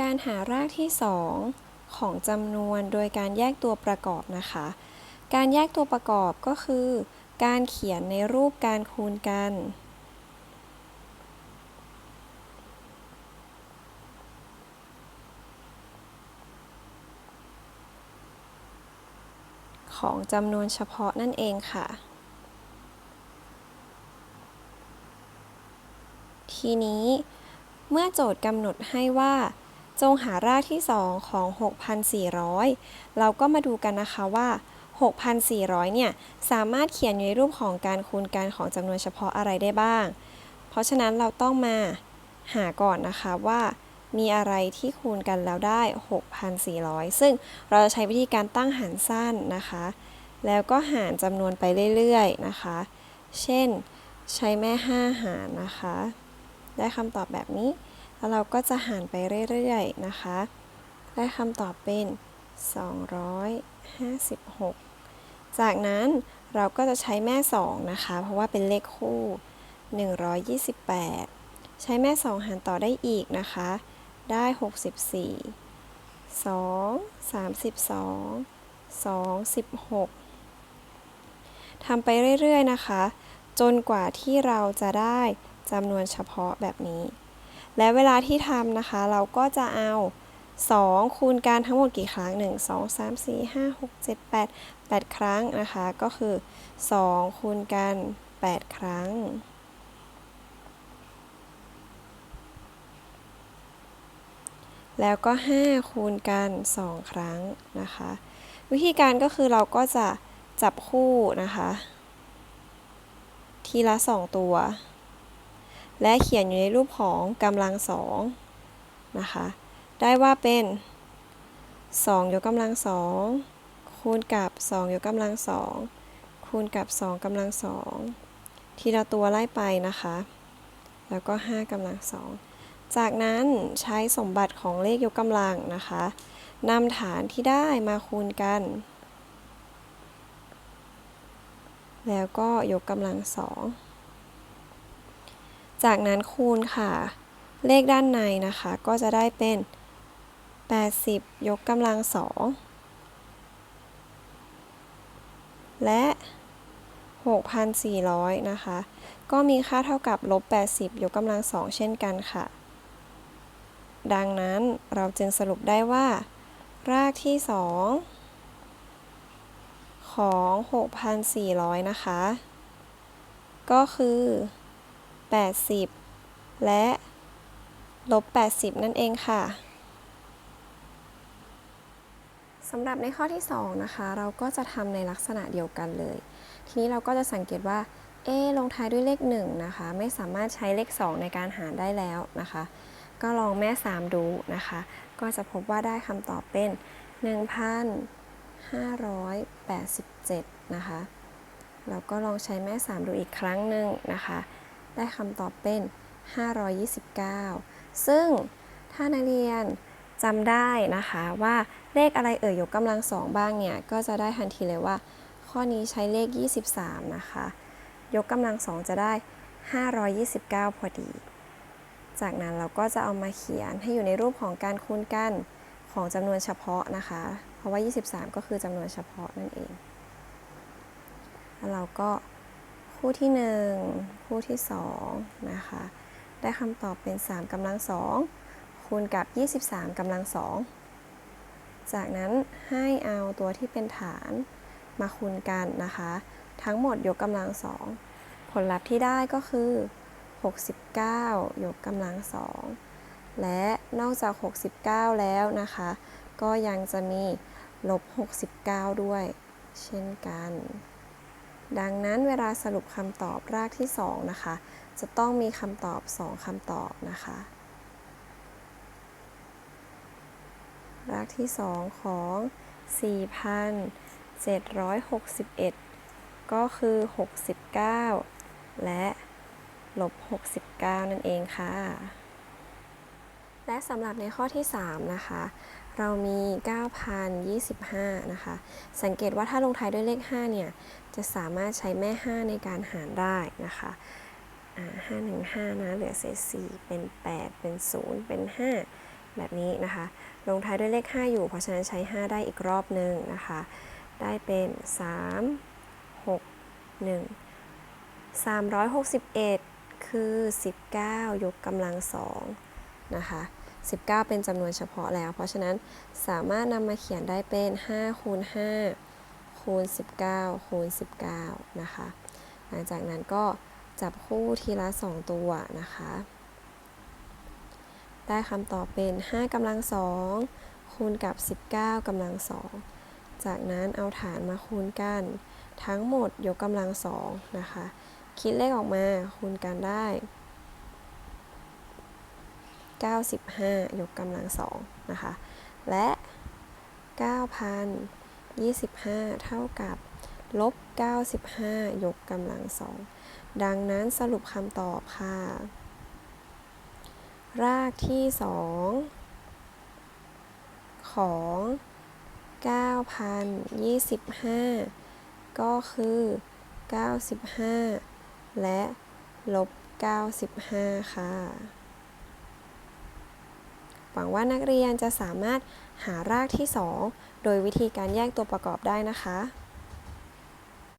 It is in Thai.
การหารากที่ 2 ของจำนวนโดยการแยกตัวประกอบนะคะ การแยกตัวประกอบก็คือ การเขียนในรูปการคูณกัน ของจำนวนเฉพาะนั่นเองค่ะ ทีนี้เมื่อโจทย์กำหนดให้ว่า จงหารากที่ 2 ของ 6,400 เราก็มาดูกันนะคะว่า 6,400 เนี่ย สามารถเขียนอยู่ในรูปของการคูณกันของจำนวนเฉพาะอะไรได้บ้าง เพราะฉะนั้นเราต้องมาหาก่อนนะคะว่ามีอะไรที่คูณกันแล้วได้ 6,400 ซึ่งเราจะใช้วิธีการตั้งหารสั้นนะคะ แล้วก็หารจำนวนไปเรื่อยๆนะคะ เช่น ใช้แม่ 5 หารนะคะ ได้คำตอบแบบนี้ แล้วเราก็จะหารไปเรื่อยๆนะคะ ได้คำตอบเป็น 256 จากนั้นเราก็จะใช้แม่ 2 นะคะ เพราะว่าเป็นเลขคู่ 128 ใช้แม่ 2 หารต่อได้อีกนะคะ ได้ 64 2 32 2 16ทำไปเรื่อยๆนะคะ จนกว่าที่เราจะได้จำนวนเฉพาะแบบนี้ และเวลาที่ทำนะคะ เราก็จะเอา 2 คูณกันทั้งหมดกี่ครั้ง 1 2 3 4 5 6 7 8 8 ครั้งนะคะ ก็คือ 2 คูณกัน 8 ครั้งแล้วก็ 5 คูณกัน 2 ครั้งนะคะ วิธีการก็คือเราก็จะจับคู่นะคะ ทีละ 2 ตัว และเขียนอยู่ในรูปของกำลังสองนะคะได้ว่าเป็น 2 ยกกำลังสองคูณกับ 2 ยกกำลังสองคูณกับ 2กำลังสองทีละตัวไล่ไปนะคะ แล้วก็ 5กำลังสองจากนั้นใช้สมบัติของเลขยกกำลังนะคะนำฐานที่ได้มาคูณกัน แล้วก็ยกกำลังสอง จากนั้นคูณค่ะ เลขด้านในนะคะ ก็จะได้เป็น 80 ยกกำลังสองและ 6,400 นะคะ ก็มีค่าเท่ากับลบ 80 ยกกำลังสองเช่นกันค่ะ ดังนั้นเราจึงสรุปได้ว่า รากที่ 2 ของ 6,400 นะคะ ก็คือ 80 และลบ 80 นั่นเองค่ะสำหรับในข้อที่ 2 นะคะ เราก็จะทำในลักษณะเดียวกันเลย ทีนี้เราก็จะสังเกตว่า เอ ลงท้ายด้วยเลข 1 นะคะ ไม่สามารถใช้เลข 2 ในการหารได้แล้วนะคะ ก็ลองแม่ 3 ดูนะคะ ก็จะพบว่าได้คำตอบเป็น 1,587 นะคะ เราก็ลองใช้แม่ 3 ดูอีกครั้งหนึ่งนะคะ ได้คำตอบเป็น 529 ซึ่งถ้านักเรียนจำได้นะคะว่าเลขอะไรเอ่ยยกกำลังสองบ้างเนี่ย ก็จะได้ทันทีเลยว่า ข้อนี้ใช้เลข 23 นะคะ ยกกำลังสองจะได้ 529 พอดี จากนั้นเราก็จะเอามาเขียนให้อยู่ในรูปของการคูณกันของจำนวนเฉพาะนะคะ เพราะว่า 23 ก็คือจำนวนเฉพาะนั่นเอง แล้วเราก็ คู่ที่ 1 คู่ที่2นะคะได้คำตอบเป็น 3กำลัง2คูณกับ 23กำลัง2จากนั้นให้เอาตัวที่เป็นฐานมาคูณกันนะคะ ทั้งหมดยกกำลัง2ผลลัพธ์ที่ได้ก็คือ 69 ยกกำลัง2และนอกจาก 69 แล้วนะคะ ก็ยังจะมีลบ 69 ด้วย เช่นกัน ดังนั้นเวลาสรุปคำตอบรากที่ 2 นะคะ จะต้องมีคำตอบ 2 คำตอบนะคะ รากที่ 2 ของ 4,761 ก็คือ 69 และลบ69 นั่นเองค่ะ และสำหรับในข้อที่ 3 นะคะ เรามี 9,025 นะคะ สังเกตว่าถ้าลงท้ายด้วยเลข 5 เนี่ย จะสามารถใช้แม่ 5 ในการหารได้นะคะ5 1 5นะ เหลือเศษ4เป็น 8 เป็น 0 เป็น 5 แบบนี้นะคะ ลงท้ายด้วยเลข 5 อยู่ เพราะฉะนั้นใช้ 5 ได้อีกรอบหนึ่งนะคะ ได้เป็น 3 6 1 361 คือ 19 ยกกำลังสอง นะคะ19 เป็นจำนวนเฉพาะแล้ว เพราะฉะนั้นสามารถนำมาเขียนได้เป็น 5 คูณ 5 คูณ 19 คูณ 19 นะคะ หลังจากนั้นก็จับคู่ทีละ 2 ตัวนะคะ ได้คำตอบเป็น 5กำลังสองคูณกับ 19กำลังสองจากนั้นเอาฐานมาคูณกัน ทั้งหมดยกกำลังสองนะคะ คิดเลขออกมาคูณกันได้ 95 ยกกำลังสองนะคะ และ 9,025 เท่ากับลบ 95 ยกกำลังสองดังนั้นสรุปคำตอบค่ะ รากที่ 2 ของ 9,025 ก็คือ 95 และลบ 95 ค่ะ หวังว่านักเรียนจะสามารถหารากที่ 2 โดยวิธีการแยกตัวประกอบได้นะคะ